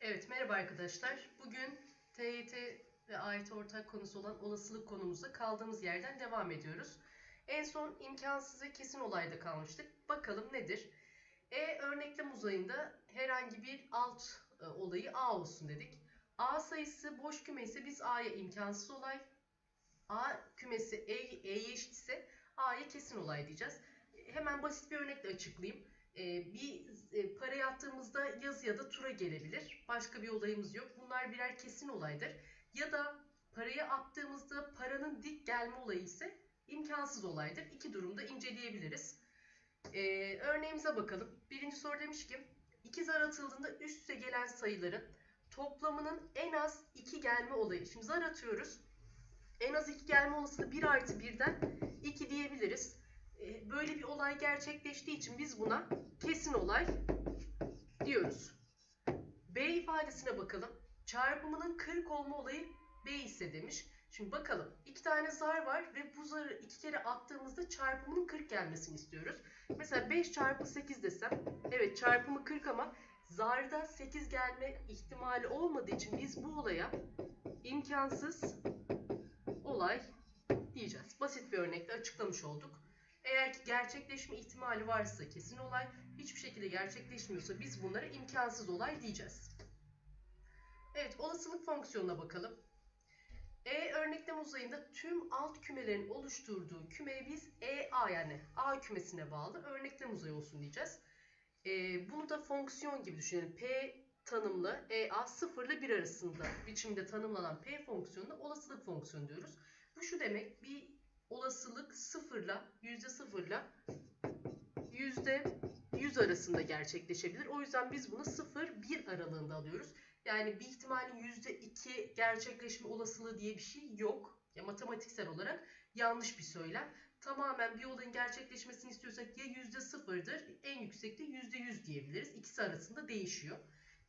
Evet, merhaba arkadaşlar. Bugün TYT ve AYT ortak konusu olan olasılık konumuzda kaldığımız yerden devam ediyoruz. En son imkansız ve kesin olayda kalmıştık. Bakalım nedir? E örneklem uzayında herhangi bir alt e, olayı A olsun dedik. A sayısı boş küme ise biz A'ya imkansız olay, A kümesi E, E'ye eşit ise A'ya kesin olay diyeceğiz. Hemen basit bir örnekle açıklayayım. Ee, bir e, parayı attığımızda yazı ya da tura gelebilir. Başka bir olayımız yok. Bunlar birer kesin olaydır. Ya da parayı attığımızda paranın dik gelme olayı ise imkansız olaydır. İki durumda inceleyebiliriz. Ee, örneğimize bakalım. Birinci soru demiş ki iki zar atıldığında üst üste gelen sayıların toplamının en az 2 gelme olayı. Şimdi zar atıyoruz. En az 2 gelme olasılığı 1 artı 1'den 2 diyebiliriz. Ee, Böyle bir olay gerçekleştiği için biz buna kesin olay diyoruz. B ifadesine bakalım. Çarpımının 40 olma olayı B ise demiş. Şimdi bakalım. iki tane zar var ve bu zarı iki kere attığımızda çarpımının 40 gelmesini istiyoruz. Mesela 5 çarpı 8 desem. Evet çarpımı 40 ama zarda 8 gelme ihtimali olmadığı için biz bu olaya imkansız olay diyeceğiz. Basit bir örnekle açıklamış olduk. Eğer ki gerçekleşme ihtimali varsa kesin olay, hiçbir şekilde gerçekleşmiyorsa biz bunlara imkansız olay diyeceğiz. Evet, olasılık fonksiyonuna bakalım. E örneklem uzayında tüm alt kümelerin oluşturduğu kümeye biz EA yani A kümesine bağlı örneklem uzayı olsun diyeceğiz. E, bunu da fonksiyon gibi düşünelim. P tanımlı EA 0 ile 1 arasında biçimde tanımlanan P fonksiyonuna olasılık fonksiyonu diyoruz. Bu şu demek bir olasılık sıfırla yüzde sıfırla yüzde yüz arasında gerçekleşebilir. O yüzden biz bunu sıfır bir aralığında alıyoruz. Yani bir ihtimalin yüzde iki gerçekleşme olasılığı diye bir şey yok. Ya matematiksel olarak yanlış bir söylem. Tamamen bir olayın gerçekleşmesini istiyorsak ya yüzde sıfırdır, en yüksekte yüzde yüz diyebiliriz. İkisi arasında değişiyor.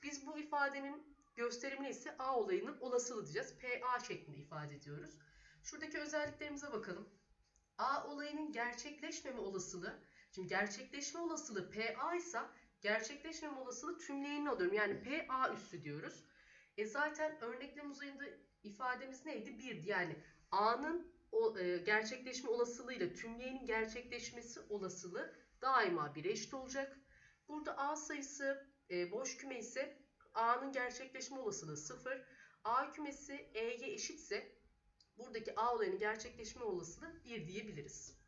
Biz bu ifadenin gösterimini ise A olayının olasılığı diyeceğiz. PA şeklinde ifade ediyoruz. Şuradaki özelliklerimize bakalım. A olayının gerçekleşmeme olasılığı. Şimdi gerçekleşme olasılığı PA ise gerçekleşmeme olasılığı tümleyeni alıyorum. Yani PA üssü diyoruz. E zaten örneklem uzayında ifademiz neydi? 1'di. Yani A'nın o, e, gerçekleşme olasılığıyla tümleyenin gerçekleşmesi olasılığı daima 1'e eşit olacak. Burada A sayısı e, boş küme ise A'nın gerçekleşme olasılığı 0. A kümesi E'ye eşitse buradaki A olayının gerçekleşme olasılığı 1 diyebiliriz.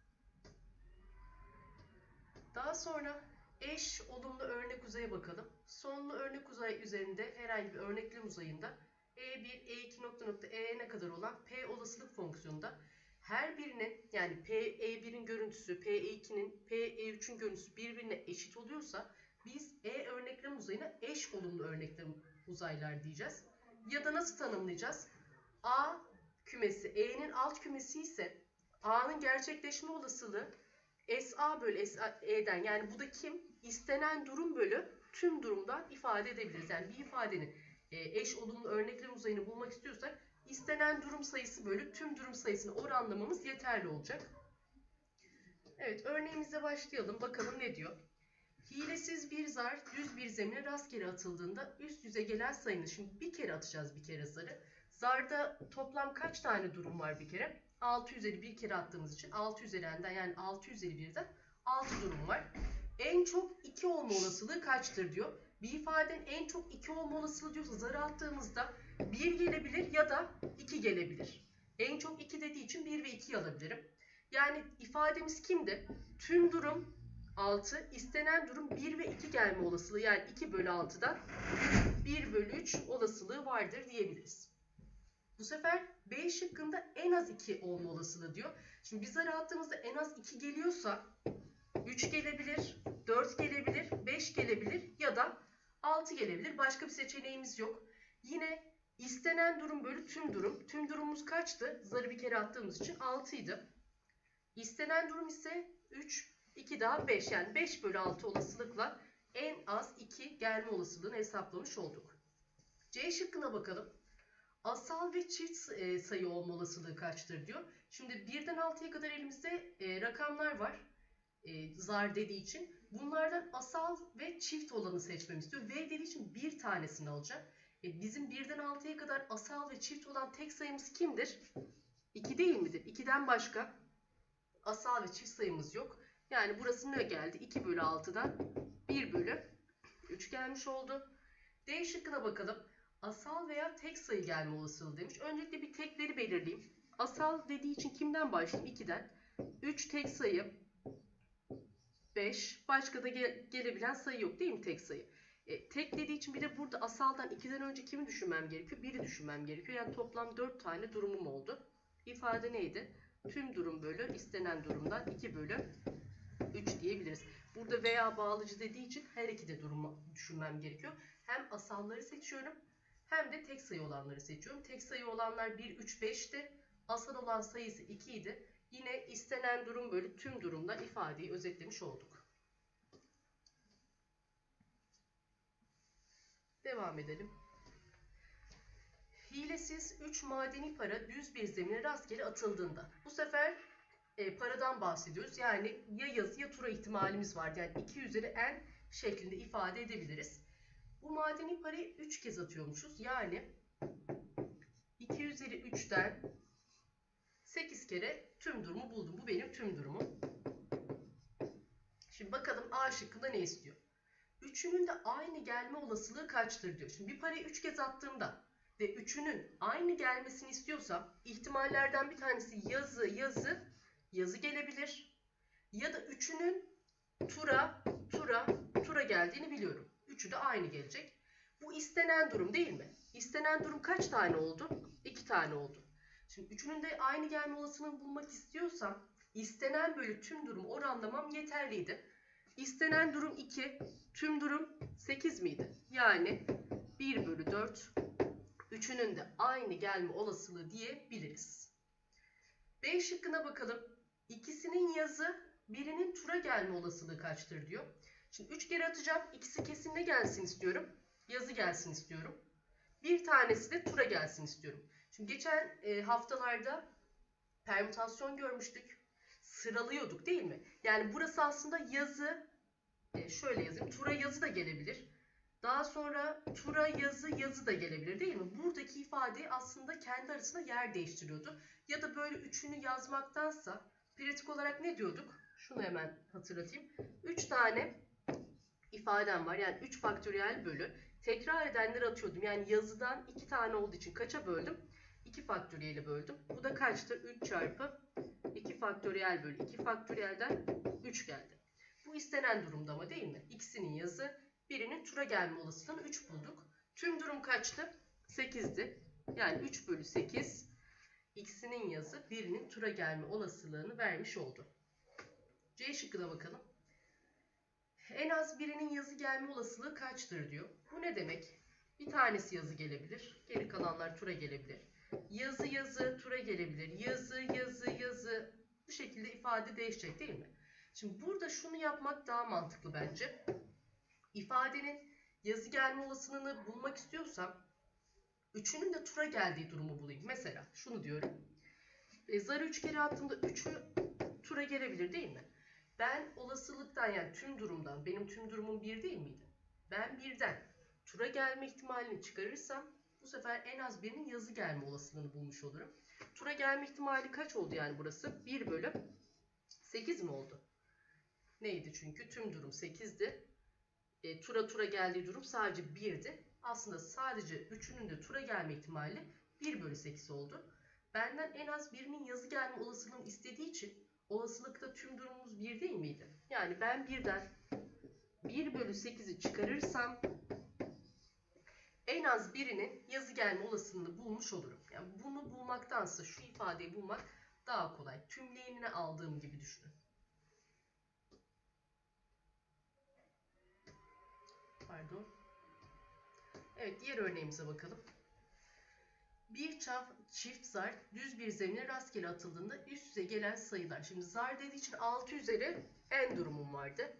Daha sonra eş olumlu örnek uzaya bakalım. Sonlu örnek uzay üzerinde herhangi bir örneklem uzayında E1, E2 nokta nokta E'ne kadar olan P olasılık fonksiyonunda her birinin yani P E1'in görüntüsü, P E2'nin, P E3'ün görüntüsü birbirine eşit oluyorsa biz E örneklem uzayına eş olumlu örneklem uzaylar diyeceğiz. Ya da nasıl tanımlayacağız? A kümesi E'nin alt kümesi ise A'nın gerçekleşme olasılığı SA bölü E'den yani bu da kim? İstenen durum bölü tüm durumdan ifade edebiliriz. Yani bir ifadenin e, eş olumlu örneklem uzayını bulmak istiyorsak istenen durum sayısı bölü tüm durum sayısını oranlamamız yeterli olacak. Evet örneğimize başlayalım. Bakalım ne diyor? Hilesiz bir zar düz bir zemine rastgele atıldığında üst yüze gelen sayının şimdi bir kere atacağız bir kere zarı. Zarda toplam kaç tane durum var bir kere? 6 üzeri bir kere attığımız için 6 üzerinden yani 6 üzeri birden 6 durum var. En çok 2 olma olasılığı kaçtır diyor. Bir ifadenin en çok 2 olma olasılığı diyorsa zarı attığımızda 1 gelebilir ya da 2 gelebilir. En çok 2 dediği için 1 ve 2'yi alabilirim. Yani ifademiz kimdi? Tüm durum 6, istenen durum 1 ve 2 gelme olasılığı yani 2 bölü 6'dan 1 bölü 3 olasılığı vardır diyebiliriz. Bu sefer B şıkkında en az 2 olma olasılığı diyor. Şimdi biz zarı attığımızda en az 2 geliyorsa 3 gelebilir, 4 gelebilir, 5 gelebilir ya da 6 gelebilir. Başka bir seçeneğimiz yok. Yine istenen durum bölü tüm durum. Tüm durumumuz kaçtı? Zarı bir kere attığımız için 6 idi. İstenen durum ise 3, 2 daha 5 yani 5 bölü 6 olasılıkla en az 2 gelme olasılığını hesaplamış olduk. C şıkkına bakalım. Asal ve çift e, sayı olma olasılığı kaçtır diyor. Şimdi 1'den 6'ya kadar elimizde e, rakamlar var. E, zar dediği için. Bunlardan asal ve çift olanı seçmemi istiyor. V dediği için bir tanesini alacak. Bizim birden 6'ya kadar asal ve çift olan tek sayımız kimdir? 2 değil midir? 2'den başka asal ve çift sayımız yok. Yani burası ne geldi? 2 bölü 6'dan 1 bölü 3 gelmiş oldu. D şıkkına bakalım. Asal veya tek sayı gelme olasılığı demiş. Öncelikle bir tekleri belirleyeyim. Asal dediği için kimden başlayayım? 2'den. 3 tek sayı. 5. Başka da gel- gelebilen sayı yok değil mi tek sayı? E, tek dediği için bir de burada asaldan 2'den önce kimi düşünmem gerekiyor? 1'i düşünmem gerekiyor. Yani toplam 4 tane durumum oldu. İfade neydi? Tüm durum bölü istenen durumdan 2 bölü 3 diyebiliriz. Burada veya bağlıcı dediği için her iki de durumu düşünmem gerekiyor. Hem asalları seçiyorum hem de tek sayı olanları seçiyorum. Tek sayı olanlar 1, 3, 5'ti. Asal olan sayısı 2 idi. Yine istenen durum bölü tüm durumdan ifadeyi özetlemiş olduk. Devam edelim. Hilesiz 3 madeni para düz bir zemine rastgele atıldığında. Bu sefer e, paradan bahsediyoruz. Yani ya yazı ya tura ihtimalimiz var. Yani 2 üzeri n şeklinde ifade edebiliriz. Bu madeni parayı 3 kez atıyormuşuz. Yani 2 üzeri 3'ten 8 kere tüm durumu buldum. Bu benim tüm durumum. Şimdi bakalım A şıkkında ne istiyor? Üçünün de aynı gelme olasılığı kaçtır diyor. Şimdi bir parayı 3 kez attığımda ve üçünün aynı gelmesini istiyorsam ihtimallerden bir tanesi yazı yazı yazı gelebilir. Ya da üçünün tura tura tura geldiğini biliyorum. Üçü de aynı gelecek. Bu istenen durum değil mi? İstenen durum kaç tane oldu? İki tane oldu. Şimdi üçünün de aynı gelme olasılığını bulmak istiyorsam istenen bölü tüm durum oranlamam yeterliydi. İstenen durum 2, tüm durum 8 miydi? Yani 1 bölü 4 üçünün de aynı gelme olasılığı diyebiliriz. B şıkkına bakalım. İkisinin yazı birinin tura gelme olasılığı kaçtır diyor. Şimdi 3 kere atacağım. İkisi kesin ne gelsin istiyorum? Yazı gelsin istiyorum. Bir tanesi de tura gelsin istiyorum. Şimdi geçen e, haftalarda permütasyon görmüştük. Sıralıyorduk değil mi? Yani burası aslında yazı, e, şöyle yazayım. Tura yazı da gelebilir. Daha sonra tura yazı yazı da gelebilir değil mi? Buradaki ifade aslında kendi arasında yer değiştiriyordu. Ya da böyle üçünü yazmaktansa pratik olarak ne diyorduk? Şunu hemen hatırlatayım. 3 tane ifadem var. Yani 3 faktöriyel bölü. Tekrar edenleri atıyordum. Yani yazıdan 2 tane olduğu için kaça böldüm? 2 faktöriyeli böldüm. Bu da kaçtı? 3 çarpı 2 faktöriyel bölü 2 faktöriyelden 3 geldi. Bu istenen durumda mı değil mi? İkisinin yazı, birinin tura gelme olasılığını 3 bulduk. Tüm durum kaçtı? 8'di. Yani 3 bölü 8 ikisinin yazı, birinin tura gelme olasılığını vermiş oldu. C şıkkına bakalım. En az birinin yazı gelme olasılığı kaçtır diyor. Bu ne demek? Bir tanesi yazı gelebilir. Geri kalanlar tura gelebilir. Yazı yazı tura gelebilir. Yazı yazı yazı bu şekilde ifade değişecek değil mi? Şimdi burada şunu yapmak daha mantıklı bence. İfadenin yazı gelme olasılığını bulmak istiyorsam üçünün de tura geldiği durumu bulayım. Mesela şunu diyorum. E, zarı 3 kere attığımda 3'ü tura gelebilir değil mi? Ben olasılıktan yani tüm durumdan benim tüm durumum 1 değil miydi? Ben birden tura gelme ihtimalini çıkarırsam bu sefer en az birinin yazı gelme olasılığını bulmuş olurum. Tura gelme ihtimali kaç oldu yani burası? 1 bölü 8 mi oldu? Neydi çünkü? Tüm durum 8'di. E, tura tura geldiği durum sadece 1'di. Aslında sadece 3'ünün de tura gelme ihtimali 1 bölü 8 oldu. Benden en az birinin yazı gelme olasılığını istediği için olasılıkta tüm durumumuz 1 değil miydi? Yani ben birden 1 bölü 8'i çıkarırsam en az birinin yazı gelme olasılığını bulmuş olurum. Yani bunu bulmaktansa şu ifadeyi bulmak daha kolay. Tümleyenine aldığım gibi düşünün. Pardon. Evet diğer örneğimize bakalım. Bir çaf, çift zar düz bir zemine rastgele atıldığında üst üste gelen sayılar. Şimdi zar dediği için 6 üzeri n durumum vardı.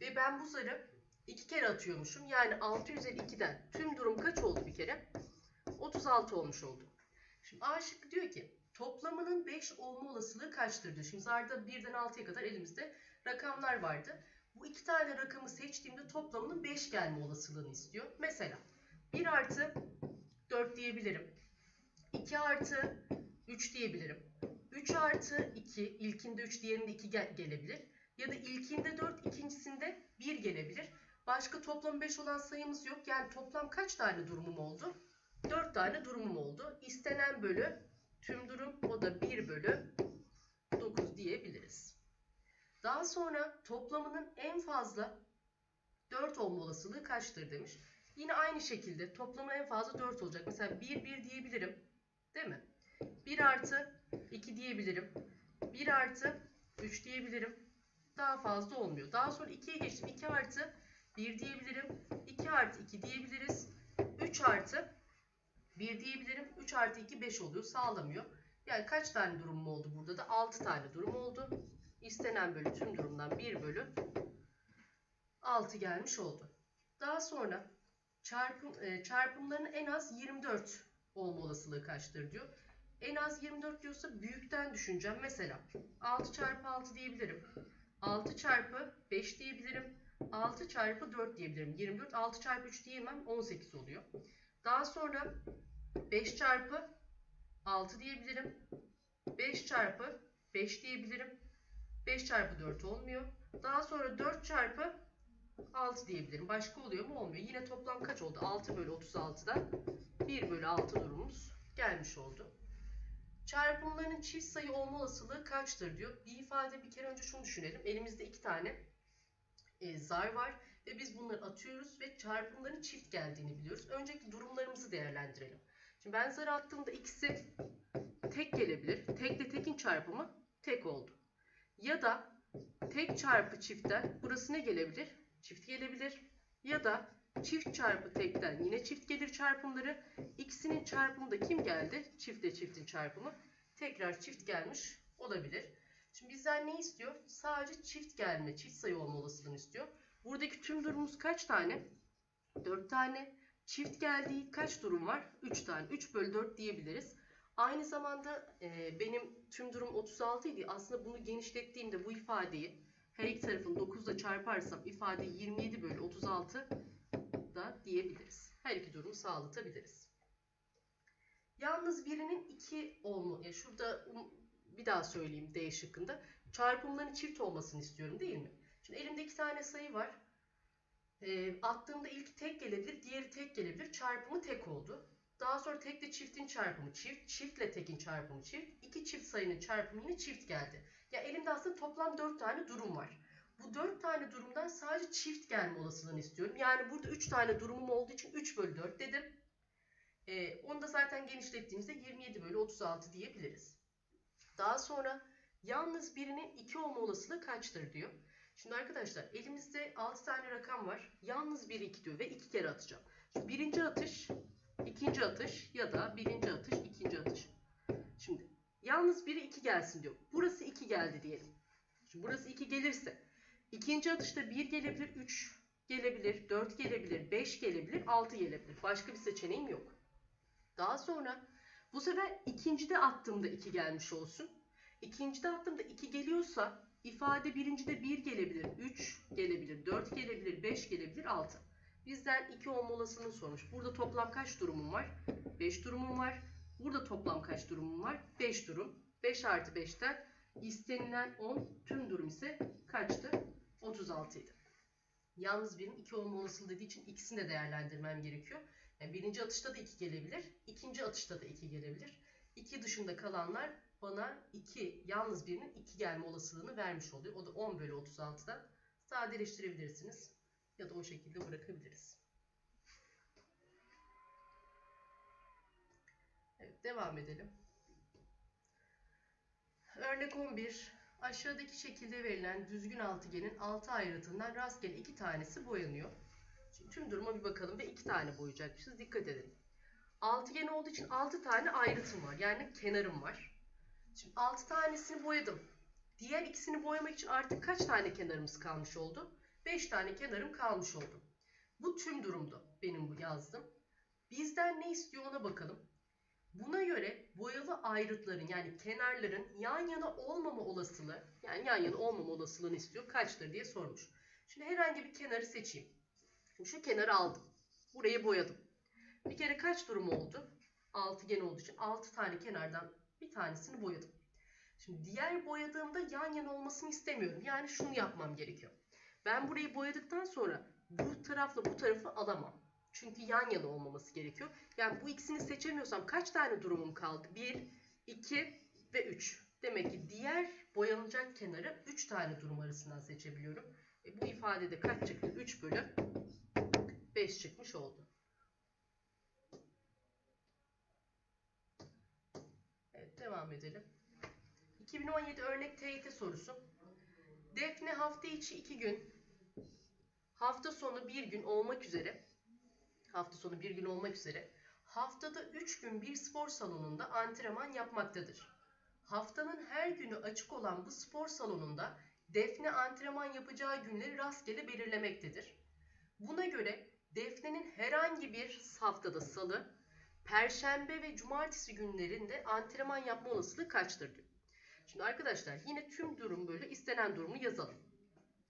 Ve ben bu zarı iki kere atıyormuşum. Yani 6 üzeri 2'den tüm durum kaç oldu bir kere? 36 olmuş oldu. Şimdi A şıkkı diyor ki toplamının 5 olma olasılığı kaçtır diyor. Şimdi zarda 1'den 6'ya kadar elimizde rakamlar vardı. Bu iki tane rakamı seçtiğimde toplamının 5 gelme olasılığını istiyor. Mesela 1 artı 4 diyebilirim. 2 artı 3 diyebilirim. 3 artı 2, ilkinde 3, diğerinde 2 gel- gelebilir. Ya da ilkinde 4, ikincisinde 1 gelebilir. Başka toplam 5 olan sayımız yok. Yani toplam kaç tane durumum oldu? 4 tane durumum oldu. İstenen bölü tüm durum o da 1 bölü 9 diyebiliriz. Daha sonra toplamının en fazla 4 olma olasılığı kaçtır demiş. Yine aynı şekilde toplamı en fazla 4 olacak. Mesela 1 1 diyebilirim. Değil mi? 1 artı 2 diyebilirim. 1 artı 3 diyebilirim. Daha fazla olmuyor. Daha sonra 2'ye geçtim. 2 artı 1 diyebilirim. 2 artı 2 diyebiliriz. 3 artı 1 diyebilirim. 3 artı 2 5 oluyor. Sağlamıyor. Yani kaç tane durumum oldu burada da? 6 tane durum oldu. İstenen bölü tüm durumdan 1 bölü 6 gelmiş oldu. Daha sonra çarpım, e, çarpımların en az 24 olma olasılığı kaçtır diyor. En az 24 diyorsa büyükten düşüneceğim. Mesela 6 çarpı 6 diyebilirim. 6 çarpı 5 diyebilirim. 6 çarpı 4 diyebilirim. 24. 6 çarpı 3 diyemem. 18 oluyor. Daha sonra 5 çarpı 6 diyebilirim. 5 çarpı 5 diyebilirim. 5 çarpı 4 olmuyor. Daha sonra 4 çarpı 6 diyebilirim. Başka oluyor mu? Olmuyor. Yine toplam kaç oldu? 6 bölü 36'da 1 bölü 6 durumumuz gelmiş oldu. Çarpımların çift sayı olma olasılığı kaçtır diyor. Bir ifade bir kere önce şunu düşünelim. Elimizde iki tane e, zar var ve biz bunları atıyoruz ve çarpımların çift geldiğini biliyoruz. Önceki durumlarımızı değerlendirelim. Şimdi ben zarı attığımda ikisi tek gelebilir. Tekle tekin çarpımı tek oldu. Ya da tek çarpı çiftten burası ne gelebilir? Çift gelebilir. Ya da çift çarpı tekten yine çift gelir çarpımları. İkisinin çarpımı da kim geldi? Çiftle çiftin çarpımı. Tekrar çift gelmiş olabilir. Şimdi bizden ne istiyor? Sadece çift gelme, çift sayı olma olasılığını istiyor. Buradaki tüm durumumuz kaç tane? 4 tane. Çift geldiği kaç durum var? 3 tane. 3 bölü 4 diyebiliriz. Aynı zamanda e, benim tüm durum 36 idi. Aslında bunu genişlettiğimde bu ifadeyi her iki tarafın 9'la çarparsam ifade 27 bölü 36 da diyebiliriz. Her iki durumu sağlatabiliriz. Yalnız birinin 2 olma, ya şurada um, bir daha söyleyeyim D şıkkında. Çarpımların çift olmasını istiyorum değil mi? Şimdi elimde iki tane sayı var. E, attığımda ilk tek gelebilir, diğeri tek gelebilir. Çarpımı tek oldu. Daha sonra tekle çiftin çarpımı çift, çiftle tekin çarpımı çift. İki çift sayının çarpımı yine çift geldi. Ya elimde aslında toplam 4 tane durum var. Bu 4 tane durumdan sadece çift gelme olasılığını istiyorum. Yani burada 3 tane durumum olduğu için 3 bölü 4 dedim. Ee, onu da zaten genişlettiğimizde 27 bölü 36 diyebiliriz. Daha sonra yalnız birinin 2 olma olasılığı kaçtır diyor. Şimdi arkadaşlar elimizde 6 tane rakam var. Yalnız biri 2 diyor ve 2 kere atacağım. Şimdi birinci atış, ikinci atış ya da birinci atış, ikinci atış. Şimdi yalnız biri 2 gelsin diyor. Burası 2 geldi diyelim. Şimdi burası 2 gelirse ikinci atışta 1 gelebilir, 3 gelebilir, 4 gelebilir, 5 gelebilir, 6 gelebilir. Başka bir seçeneğim yok. Daha sonra bu sefer ikincide attığımda 2 gelmiş olsun. İkincide attığımda 2 geliyorsa ifade birincide 1 gelebilir, 3 gelebilir, 4 gelebilir, 5 gelebilir, 6. Bizden 2 olma olasılığını sormuş. Burada toplam kaç durumum var? 5 durumum var. Burada toplam kaç durumum var? 5 durum. 5 artı 5'ten istenilen 10 tüm durum ise kaçtı? 36 idi. Yalnız benim 2 olma olasılığı dediği için ikisini de değerlendirmem gerekiyor. Yani birinci atışta da 2 gelebilir. ikinci atışta da 2 gelebilir. 2 dışında kalanlar bana 2 yalnız birinin 2 gelme olasılığını vermiş oluyor. O da 10 bölü 36'dan sadeleştirebilirsiniz. Ya da o şekilde bırakabiliriz. Evet devam edelim. Örnek 11. Aşağıdaki şekilde verilen düzgün altıgenin altı ayrıtından rastgele iki tanesi boyanıyor. Şimdi tüm duruma bir bakalım ve iki tane boyayacakmışız. Dikkat edin. Altıgen olduğu için altı tane ayrıtım var. Yani kenarım var. Şimdi altı tanesini boyadım. Diğer ikisini boyamak için artık kaç tane kenarımız kalmış oldu? 5 tane kenarım kalmış oldu. Bu tüm durumdu benim bu yazdım. Bizden ne istiyor ona bakalım. Buna göre boyalı ayrıtların yani kenarların yan yana olmama olasılığı yani yan yana olmama olasılığını istiyor. Kaçtır diye sormuş. Şimdi herhangi bir kenarı seçeyim. Şimdi şu kenarı aldım. Burayı boyadım. Bir kere kaç durum oldu? Altıgen olduğu için 6 tane kenardan bir tanesini boyadım. Şimdi diğer boyadığımda yan yana olmasını istemiyorum. Yani şunu yapmam gerekiyor. Ben burayı boyadıktan sonra bu tarafla bu tarafı alamam. Çünkü yan yana olmaması gerekiyor. Yani bu ikisini seçemiyorsam kaç tane durumum kaldı? 1, 2 ve 3. Demek ki diğer boyanacak kenarı 3 tane durum arasından seçebiliyorum. E bu ifadede kaç çıktı? 3 bölü 5 çıkmış oldu. Evet devam edelim. 2017 örnek TYT sorusu. Defne hafta içi 2 gün, hafta sonu 1 gün olmak üzere, hafta sonu 1 gün olmak üzere, haftada 3 gün bir spor salonunda antrenman yapmaktadır. Haftanın her günü açık olan bu spor salonunda Defne antrenman yapacağı günleri rastgele belirlemektedir. Buna göre Defne'nin herhangi bir haftada salı, perşembe ve cumartesi günlerinde antrenman yapma olasılığı kaçtır diyor. Şimdi arkadaşlar yine tüm durum böyle istenen durumu yazalım.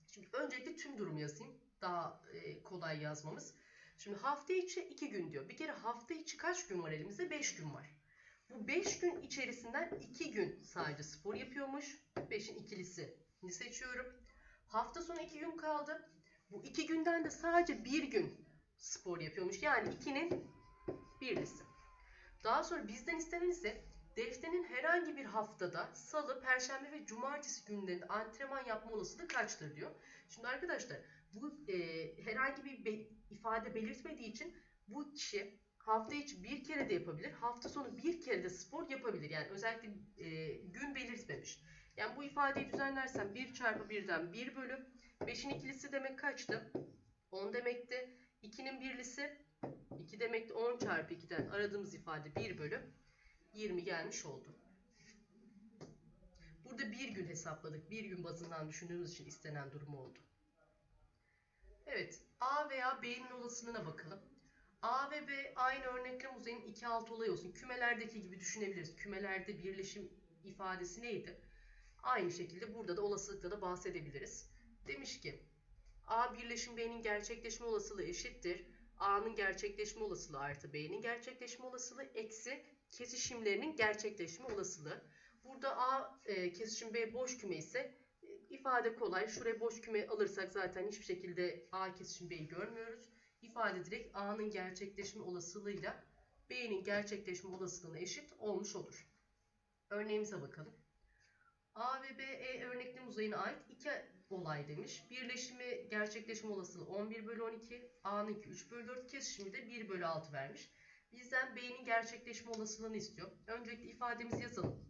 Şimdi öncelikle tüm durumu yazayım. Daha e, kolay yazmamız. Şimdi hafta içi 2 gün diyor. Bir kere hafta içi kaç gün var elimizde? 5 gün var. Bu 5 gün içerisinden 2 gün sadece spor yapıyormuş. 5'in ikilisini seçiyorum. Hafta sonu 2 gün kaldı. Bu 2 günden de sadece 1 gün spor yapıyormuş. Yani 2'nin birlisi. Daha sonra bizden istenen ise Defne'nin herhangi bir haftada salı, perşembe ve cumartesi günlerinde antrenman yapma olasılığı kaçtır diyor. Şimdi arkadaşlar bu e, herhangi bir be- ifade belirtmediği için bu kişi hafta içi bir kere de yapabilir, hafta sonu bir kere de spor yapabilir. Yani özellikle e, gün belirtmemiş. Yani bu ifadeyi düzenlersem 1 çarpı 1'den 1 bölü 5'in ikilisi demek kaçtı? 10 demekti. 2'nin birlisi 2 demekti 10 çarpı 2'den aradığımız ifade 1 bölü 20 gelmiş oldu. Burada bir gün hesapladık. Bir gün bazından düşündüğümüz için istenen durum oldu. Evet. A veya B'nin olasılığına bakalım. A ve B aynı örneklem uzayın 2 alt olay olsun. Kümelerdeki gibi düşünebiliriz. Kümelerde birleşim ifadesi neydi? Aynı şekilde burada da olasılıkta da bahsedebiliriz. Demiş ki A birleşim B'nin gerçekleşme olasılığı eşittir. A'nın gerçekleşme olasılığı artı B'nin gerçekleşme olasılığı eksi kesişimlerinin gerçekleşme olasılığı. Burada A e, kesişim B boş küme ise e, ifade kolay. Şuraya boş küme alırsak zaten hiçbir şekilde A kesişim B'yi görmüyoruz. İfade direkt A'nın gerçekleşme olasılığıyla B'nin gerçekleşme olasılığına eşit olmuş olur. Örneğimize bakalım. A ve B E örneklem uzayına ait iki olay demiş. Birleşimi gerçekleşme olasılığı 11 bölü 12, A'nınki 3 bölü 4, kesişimi de 1 bölü 6 vermiş. Bizden B'nin gerçekleşme olasılığını istiyor. Öncelikle ifademizi yazalım.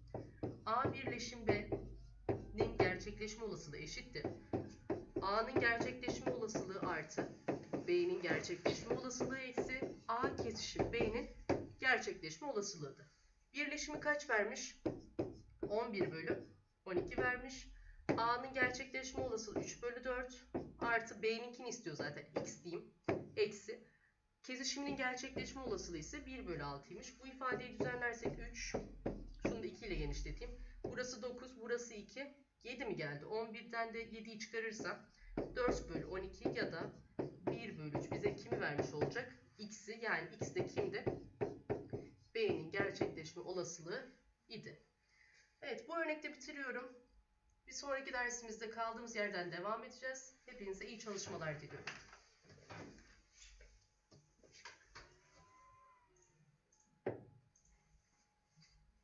A birleşim B'nin gerçekleşme olasılığı eşittir. A'nın gerçekleşme olasılığı artı B'nin gerçekleşme olasılığı eksi A kesişim B'nin gerçekleşme olasılığıdır. Birleşimi kaç vermiş? 11 bölü 12 vermiş. A'nın gerçekleşme olasılığı 3 bölü 4 artı B'ninkini istiyor zaten x diyeyim. Eksi Kesişiminin gerçekleşme olasılığı ise 1 bölü 6'ymış. Bu ifadeyi düzenlersek 3. Şunu da 2 ile genişleteyim. Burası 9, burası 2. 7 mi geldi? 11'den de 7'yi çıkarırsam 4 bölü 12 ya da 1 bölü 3 bize kimi vermiş olacak? X'i yani X de kimdi? B'nin gerçekleşme olasılığı idi. Evet bu örnekte bitiriyorum. Bir sonraki dersimizde kaldığımız yerden devam edeceğiz. Hepinize iyi çalışmalar diliyorum.